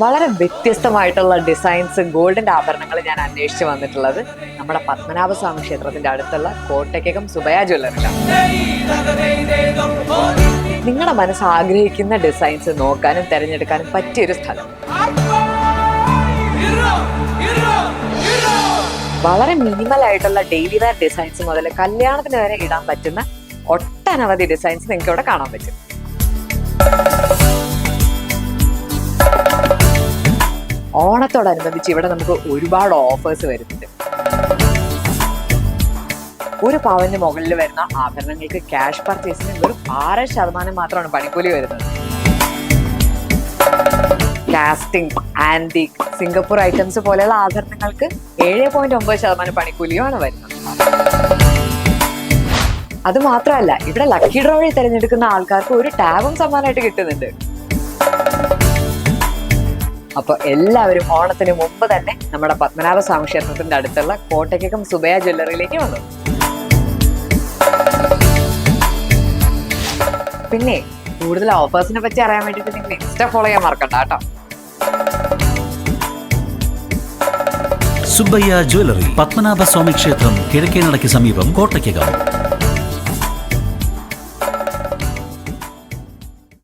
വളരെ വ്യത്യസ്തമായിട്ടുള്ള ഡിസൈൻസ് ഗോൾഡിന്റെ ആഭരണങ്ങൾ ഞാൻ അന്വേഷിച്ച് വന്നിട്ടുള്ളത് നമ്മുടെ പത്മനാഭസ്വാമി ക്ഷേത്രത്തിന്റെ അടുത്തുള്ള കോട്ടയ്ക്കകം സുബയ ജ്വല്ലറിയിലാണ് നിങ്ങളുടെ മനസ്സ് ആഗ്രഹിക്കുന്ന ഡിസൈൻസ് നോക്കാനും തിരഞ്ഞെടുക്കാനും പറ്റിയൊരു സ്ഥലം. വളരെ മിനിമൽ ആയിട്ടുള്ള ഡെയിലി വെയർ ഡിസൈൻസ് മുതൽ കല്യാണത്തിന് വരെ ഇടാൻ പറ്റുന്ന ഒട്ടനവധി ഡിസൈൻസ് നിങ്ങൾക്ക് ഇവിടെ കാണാൻ പറ്റും. ഓണത്തോടനുബന്ധിച്ച് ഇവിടെ നമുക്ക് ഒരുപാട് ഓഫേഴ്സ് വരുന്നുണ്ട്. ഒരു പവന് മുകളിൽ വരുന്ന ആഭരണങ്ങൾക്ക് ക്യാഷ് പർച്ചേസിന് വെറും ആറ് ശതമാനം മാത്രമാണ് പണിക്കൂലി വരുന്നത്. കാസ്റ്റിംഗ് ആന്റിക് സിംഗപ്പൂർ ഐറ്റംസ് പോലെയുള്ള ആഭരണങ്ങൾക്ക് ഏഴ് പോയിന്റ് ഒമ്പത് ശതമാനം പണിക്കൂലിയുമാണ് വരുന്നത്. അത് മാത്രമല്ല ഇവിടെ ലക്കി ഡ്രോ വഴി തിരഞ്ഞെടുക്കുന്ന ആൾക്കാർക്ക് ഒരു ടാബും സമ്മാനമായിട്ട് കിട്ടുന്നുണ്ട്. അപ്പൊ എല്ലാവരും ഓണത്തിന് മുമ്പ് തന്നെ നമ്മുടെ പത്മനാഭ സ്വാമി ക്ഷേത്രത്തിന്റെ അടുത്തുള്ള കോട്ടയ്ക്കകം സുബയ ജ്വല്ലറിയിലേക്ക് വന്നു. പിന്നെ കൂടുതൽ ഓഫേഴ്സിനെ പറ്റി അറിയാൻ വേണ്ടിയിട്ട് നിങ്ങൾ ഇൻസ്റ്റ ഫോളോ ചെയ്യാൻ മറക്കണ്ട കേട്ടോ. സുബ്ബയ്യ ജ്വല്ലറി പത്മനാഭസ്വാമി ക്ഷേത്രം കിഴക്കേനടയ്ക്ക് സമീപം കോട്ടയ്ക്കകം.